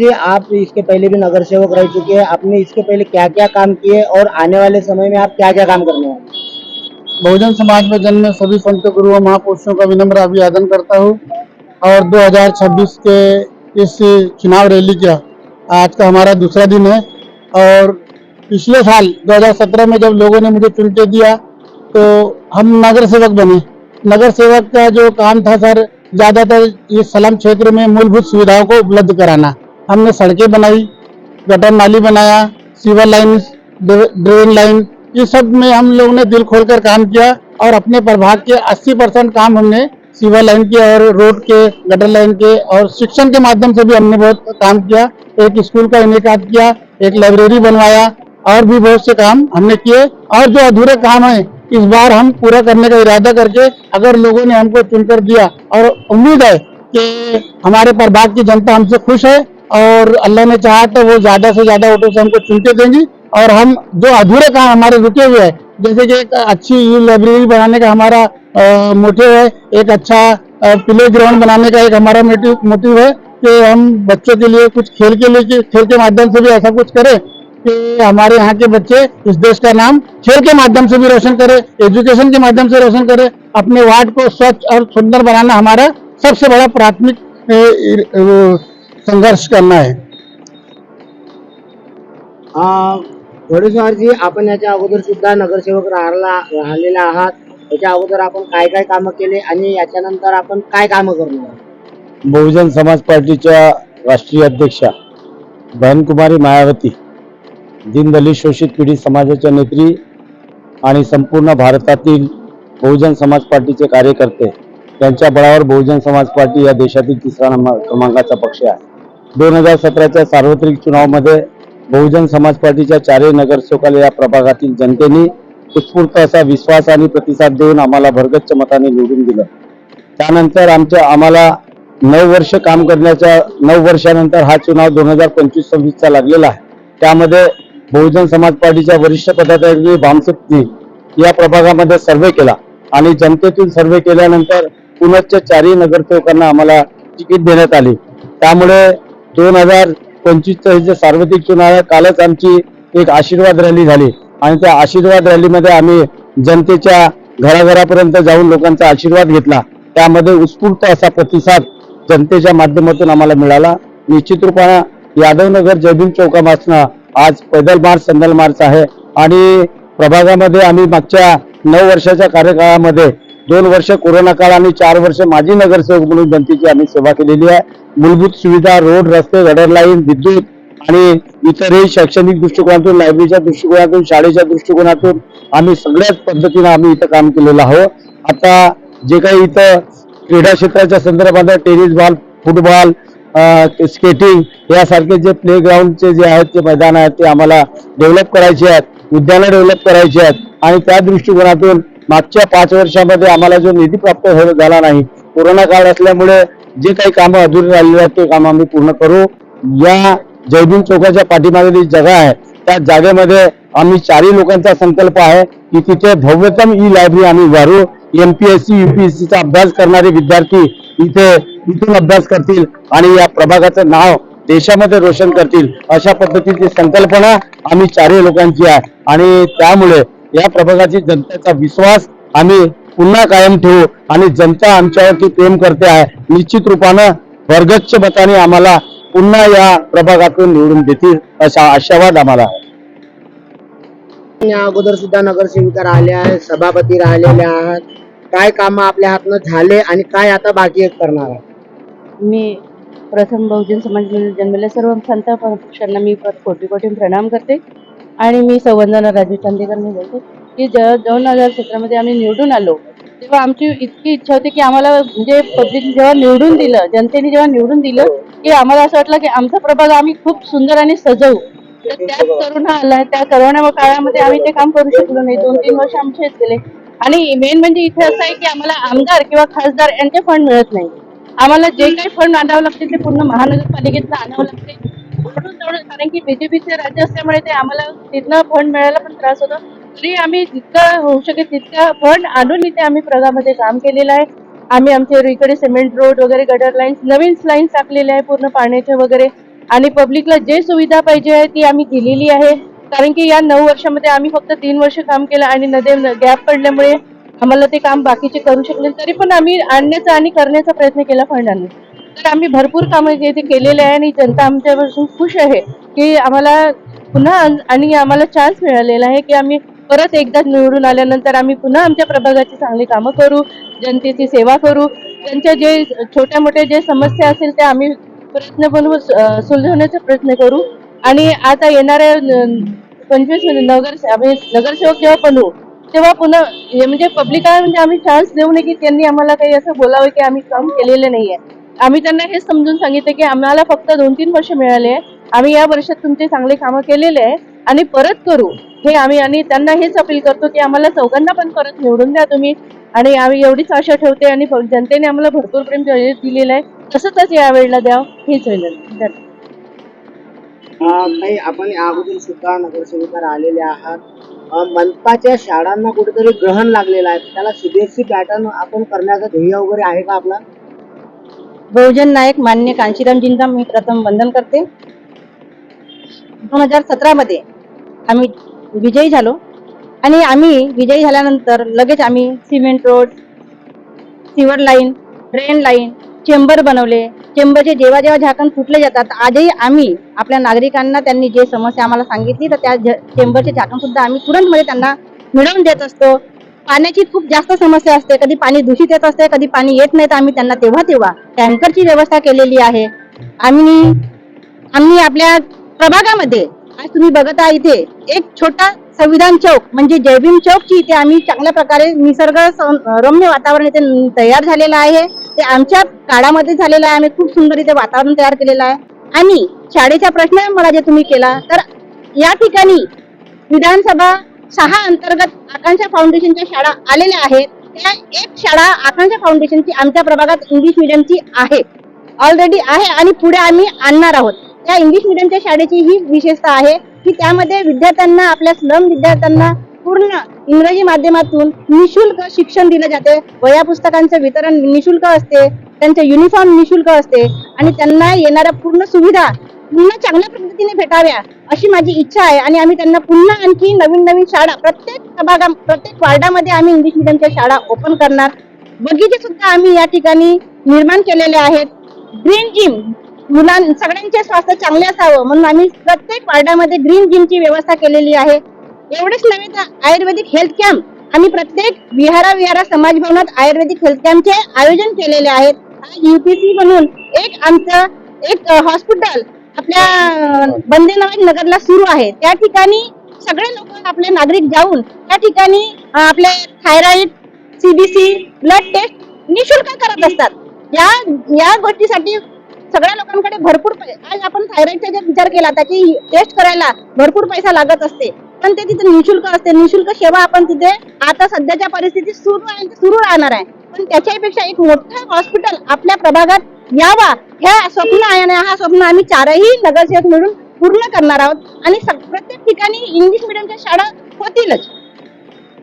जी, आप इसके पहले भी नगर सेवक रह चुके हैं। आपने इसके पहले क्या क्या काम किए और आने वाले समय में आप क्या क्या काम करने वाले हैं? बहुजन समाज में जन्म सभी संत गुरु और महापुरुषों का विनम्र अभिवादन करता हूँ। और 2026 के इस चुनाव रैली का आज का हमारा दूसरा दिन है। और पिछले साल 2017 में जब लोगों ने मुझे चुन के दिया तो हम नगर सेवक बने। नगर सेवक का जो काम था सर, ज़्यादातर इस सलम क्षेत्र में मूलभूत सुविधाओं को उपलब्ध कराना। हमने सड़कें बनाई गटर नाली बनाया, सीवर लाइन ड्रेन लाइन, ये सब में हम लोगों ने दिल खोलकर काम किया और अपने प्रभाग के 80 परसेंट काम हमने सीवर लाइन के और रोड के गटर लाइन के और शिक्षण के माध्यम से भी हमने बहुत काम किया। एक स्कूल का इनेकाद किया, एक लाइब्रेरी बनवाया और भी बहुत से काम हमने किए। और जो अधूरे काम है, इस बार हम पूरा करने का इरादा करके अगर लोगों ने हमको चुनकर दिया और उम्मीद है कि हमारे प्रभाग की जनता हमसे खुश है और अल्लाह ने चाहा तो वो ज़्यादा से ज़्यादा ऑटो से हमको चुन के देंगी। और हम जो अधूरे काम हमारे रुके हुए हैं, जैसे कि एक अच्छी लाइब्रेरी बनाने का हमारा मोटिव है, एक अच्छा प्ले ग्राउंड बनाने का एक हमारा मोटिव है कि हम बच्चों के लिए कुछ खेल के लिए, खेल के माध्यम से भी ऐसा कुछ करें कि हमारे यहाँ के बच्चे इस देश का नाम खेल के माध्यम से भी रोशन करे एजुकेशन के माध्यम से रोशन करे, अपने वार्ड को स्वच्छ और सुंदर बनाना हमारा सबसे बड़ा प्राथमिक संघर्ष करना है। जी आपण याच्या अगोदर सुद्धा नगरसेवक राहिला राहिलेला आहात. याच्या अगोदर आपण काय काय कामं केले आणि याच्यानंतर आपण काय कामं करणार? बहुजन समाज पार्टीच्या राष्ट्रीय अध्यक्षा बहनकुमारी मायावती दीनदलित शोषित पीडित समाजाच्या नेत्री आणि संपूर्ण भारतातील बहुजन समाज पार्टीचे कार्यकर्ते यांच्या बळावर बहुजन समाज पार्टी या देशातील तिसरा क्रमांकाचा पक्ष आहे. दोन हजार सतराच्या सार्वत्रिक चुनावमध्ये बहुजन समाज पार्टीच्या चारही नगरसेवकाला या प्रभागातील जनतेने उत्स्फूर्त असा विश्वास आणि प्रतिसाद देऊन आम्हाला भरगच्च मताने निवडून दिलं. त्यानंतर आमच्या आम्हाला नऊ वर्ष काम करण्याच्या नऊ वर्षानंतर हा चुनाव दोन हजार पंचवीस सव्वीसचा लागलेला आहे. त्यामध्ये बहुजन समाज पार्टीच्या वरिष्ठ पदाधिकारी भामसुप्ती या प्रभागामध्ये सर्वे केला आणि जनतेतून सर्वे केल्यानंतर पुनश्च चारही नगरसेवकांना आम्हाला तिकीट देण्यात आली. त्यामुळे दोन हजार पंचवीसचं हे जे सार्वत्रिक चुनाव आहे कालच आमची एक आशीर्वाद रॅली झाली. आणि त्या आशीर्वाद रॅलीमध्ये आम्ही जनतेच्या घराघरापर्यंत जाऊन लोकांचा आशीर्वाद घेतला. त्यामध्ये उत्स्फूर्त असा प्रतिसाद जनतेच्या माध्यमातून आम्हाला मिळाला. निश्चित रूपानं यादवनगर जयभीम चौकापासून आज पैदल मार्च संदल मार्च आहे. आणि प्रभागामध्ये आम्ही मागच्या नऊ वर्षाच्या कार्यकाळामध्ये दोन वर्ष कोरोना काळ आणि चार वर्ष माजी नगरसेवक म्हणून जनतेची आम्ही सेवा केलेली आहे. मूलभूत सुविधा रोड रस्ते गडर लाईन विद्युत आणि इतरही शैक्षणिक दृष्टिकोनातून लायब्ररीच्या दृष्टिकोनातून शाळेच्या दृष्टिकोनातून आम्ही सगळ्याच पद्धतीनं आम्ही इथं काम केलेलं आहोत. आता जे काही इथं क्रीडा क्षेत्राच्या संदर्भात टेनिस बॉल फुटबॉल स्केटिंग यासारखे जे प्ले ग्राउंडचे जे आहेत ते मैदान आहेत ते आम्हाला डेव्हलप करायचे आहेत उद्यानं डेव्हलप करायची आहेत आणि त्या दृष्टिकोनातून मागच्या पाच वर्षामध्ये आम्हाला जो निधी प्राप्त झाला नाही कोरोना काळ असल्यामुळे जे काही कामं अधुरी राहिलेली आहेत ते काम आम्ही पूर्ण करू. या जयभीम चौकाच्या पाठीमागे जी जागा आहे त्या जागेमध्ये आम्ही चारही लोकांचा संकल्प आहे की तिथे भव्यतम ई लायब्ररी आम्ही उभारू एमपीएससी युपीएससीचा अभ्यास करणारे विद्यार्थी इथे इथून अभ्यास करतील आणि या प्रभागाचं नाव देशामध्ये रोशन करतील. अशा पद्धतीची संकल्पना आम्ही चारही लोकांची आहे. आणि त्यामुळे या प्रभागाची जनतेचा विश्वास आम्ही पुन्हा कायम ठेवू आणि जनता आमच्यावरती प्रेम करते आहे. निश्चित रूपानं वर्गच्च मताने आम्हाला पुन्हा या प्रभागातून निवडून देतील असा आशावाद आम्हाला आहे. अगोदर सुद्धा नगरसेविका राहिल्या आहेत सभापती राहिलेले आहात. काय कामं आपल्या हातनं झाले आणि काय आता बाकी आहेत करणार आहात? मी प्रथम बहुजन समाजमध्ये जन्मलेल्या सर्व संत पक्षांना मी कोटी कोटी प्रणाम करते. आणि मी संवंदना राजू चांदेकर मी बोलते की जेव्हा दोन हजार सतरामध्ये आम्ही निवडून आलो. तेव्हा आमची इतकी इच्छा होती की आम्हाला म्हणजे पब्लिक जेव्हा निवडून दिलं जनतेने जेव्हा निवडून दिलं की आम्हाला असं वाटलं की आमचा प्रभाग आम्ही खूप सुंदर आणि सजवू. तर त्याच करोना आला त्या करोना काळामध्ये आम्ही ते काम करू शकलो नाही. दोन तीन वर्ष आमचेच गेले. आणि मेन म्हणजे इथे असं आहे की आम्हाला आमदार किंवा खासदार यांचे फंड मिळत नाही. आम्हाला जे काही फंड आणावं लागते ते पूर्ण महानगरपालिकेतनं आणावं लागते. म्हणून तेवढं कारण की बीजेपीचे राज्य असल्यामुळे ते आम्हाला तिथनं फंड मिळायला पण त्रास होतो. तरी आम्ही जितकं होऊ शकेल तितकं फंड आणून इथे आम्ही प्रगामध्ये काम केलेलं आहे. आम्ही आमच्या इकडे सिमेंट रोड वगैरे गटर लाईन्स नवीन लाईन्स टाकलेल्या आहे पूर्ण पाण्याचे वगैरे. आणि पब्लिकला जे सुविधा पाहिजे आहे ती आम्ही दिलेली आहे. कारण की या नऊ वर्षामध्ये आम्ही फक्त तीन वर्ष काम केलं आणि नदे गॅप पडल्यामुळे आम्हाला ते काम बाकीचे करू शकले तरी पण आम्ही आणण्याचा आणि करण्याचा प्रयत्न केला फंडांनी तर आम्ही भरपूर कामं इथे केलेले आहे आणि जनता आमच्यापासून खुश आहे की आम्हाला पुन्हा आणि आम्हाला चान्स मिळालेला आहे की आम्ही परत एकदा निवडून आल्यानंतर आम्ही पुन्हा आमच्या प्रभागाची चांगली कामं करू जनतेची सेवा करू. त्यांच्या जे छोट्या मोठ्या जे समस्या असेल त्या आम्ही प्रयत्न बनवून सुलझवण्याचा प्रयत्न करू. आणि आता येणाऱ्या पंचवीस नगर आम्ही नगरसेवक जेव्हा बनवू तेव्हा पुन्हा हे म्हणजे पब्लिकाला म्हणजे आम्ही चान्स देऊ नये की त्यांनी आम्हाला काही असं बोलावं की आम्ही काम केलेलं नाहीये. आम्ही त्यांना हे समजून सांगितलं की आम्हाला फक्त दोन तीन वर्ष मिळाले आम्ही या वर्षात तुमचे चांगले कामं केलेले आहे. आणि परत करू. हे आम्ही आणि त्यांना हेच अपील करतो की आम्हाला चौघांना पण परत निवडून द्या तुम्ही. आणि आम्ही एवढीच आशा ठेवते आणि जनतेने आम्हाला भरपूर प्रेम दिलेलं आहे. तसंच या वेळेला हेच हीच विनंती काही आपण या अगोदर सुद्धा नगरसेविका राहिलेले आहात. मनपाच्या शाळांना कुठेतरी ग्रहण लागलेलं आहे. त्याला सीबीएसई पॅटर्न आपण करण्याचं ध्येय वगैरे आहे का आपला? बहुजन नायक मान्य कांशीरामजींना मी प्रथम वंदन करते. दोन हजार सतरा मध्ये आम्ही विजयी झालो. आणि आम्ही विजयी झाल्यानंतर लगेच आम्ही cement road sewer line drain line chamber बनवले. चेंबरचे जेव्हा जेव्हा झाकण फुटले जातात आजही आम्ही आपल्या नागरिकांना त्यांनी जे समस्या आम्हाला सांगितली तर त्या चेंबरचे झाकण सुद्धा आम्ही तुरंतमध्ये त्यांना मिळवून देत असतो. पाण्याची खूप जास्त समस्या असते. कधी पाणी दूषित येत असते कधी पाणी येत नाही तर आम्ही त्यांना तेव्हा तेव्हा. टँकरची व्यवस्था केलेली आहे. आम्ही आम्ही आपल्या प्रभागामध्ये आज तुम्ही बघत आहात इथे एक छोटा संविधान चौक म्हणजे जयभीम चौकची इथे आम्ही चांगल्या प्रकारे निसर्ग रम्य वातावरण इथे तयार झालेलं आहे. ते आमच्या काळामध्ये झालेलं आहे. आम्ही खूप सुंदर इथे वातावरण तयार केलेलं आहे. आणि शाळेचा प्रश्न मला जे तुम्ही केला तर या ठिकाणी विधानसभा सहा अंतर्गत आकांक्षा फाउंडेशनच्या शाळा आलेल्या आहेत. त्या एक शाळा आकांक्षा फाउंडेशनची आमच्या प्रभागात इंग्लिश मिडियमची आहे. ऑलरेडी आहे आणि पुढे आम्ही आणणार आहोत. त्या इंग्लिश मिडियमच्या शाळेची ही विशेषता आहे की त्यामध्ये विद्यार्थ्यांना आपल्या स्लम विद्यार्थ्यांना पूर्ण इंग्रजी माध्यमातून निशुल्क शिक्षण दिलं जाते. वया पुस्तकांचं वितरण निशुल्क असते. त्यांचे युनिफॉर्म निशुल्क असते. आणि त्यांना येणाऱ्या पूर्ण सुविधा पुन्हा चांगल्या पद्धतीने भेटाव्या अशी माझी इच्छा आहे. आणि आम्ही त्यांना पुन्हा आणखी नवीन नवीन शाळा प्रत्येक प्रभागा प्रत्येक वार्डामध्ये आम्ही इंग्लिश मिडियमच्या शाळा ओपन करणार. बगीचे सुद्धा आम्ही या ठिकाणी निर्माण केलेले आहेत. ग्रीन जिम मुलां सगळ्यांचे स्वास्थ्य चांगले असावं म्हणून आम्ही प्रत्येक वार्डामध्ये ग्रीन जिमची व्यवस्था केलेली आहे. एवढेच नव्हे तर आयुर्वेदिक हेल्थ कॅम्प आम्ही प्रत्येक विहारा विहारा समाज भवनात आयुर्वेदिक हेल्थ कॅम्पचे आयोजन केलेले आहेत. आज युपीसी म्हणून एक आमचं एक हॉस्पिटल आपल्या अं, नगरला सुरू आहे. त्या ठिकाणी सगळे लोक आपले नागरिक जाऊन त्या ठिकाणी आपले थायरॉइड सीबीसी ब्लड टेस्ट निशुल्क करत असतात. या या गोष्टीसाठी सगळ्या लोकांकडे भरपूर आज आपण थायरॉइडचा जर विचार केला त्याची टेस्ट करायला भरपूर पैसा लागत असते. पण ते तिथे निशुल्क असते. निशुल्क सेवा आपण तिथे आता सध्याच्या परिस्थितीत सुरू आहे सुरू राहणार आहे. पण त्याच्यापेक्षा एक मोठं हॉस्पिटल आपल्या प्रभागात यावा. हे स्वप्न आहे हा स्वप्न आम्ही चारही नगरसेवक मिळून पूर्ण करणार आहोत. आणि प्रत्येक ठिकाणी इंग्लिश मिडियमच्या शाळा होतीलच.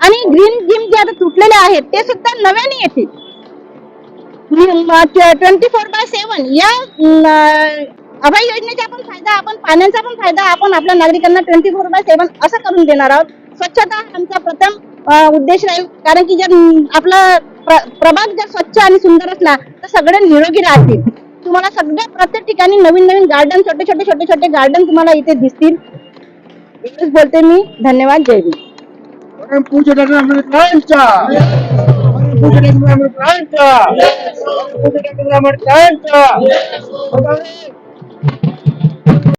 आणि ग्रीन जिम जे आता तुटलेले आहेत ते सुद्धा नव्याने येतील. ट्वेंटी फोर बाय सेवन या अभय योजनेचा पण फायदा आपण पाण्याचा पण फायदा आपण आपल्या नागरिकांना ट्वेंटी फोर बाय सेवन असं करून देणार आहोत. स्वच्छता हा आमचा प्रथम उद्देश राहील. कारण की जर आपला प्रभाग जर स्वच्छ आणि सुंदर असला तर सगळे निरोगी राहतील. तुम्हाला सगळ्या प्रत्येक ठिकाणी नवीन नवीन गार्डन छोटे छोटे छोटे छोटे गार्डन तुम्हाला इथे दिसतील. एवढंच बोलते मी. धन्यवाद. जय भीम.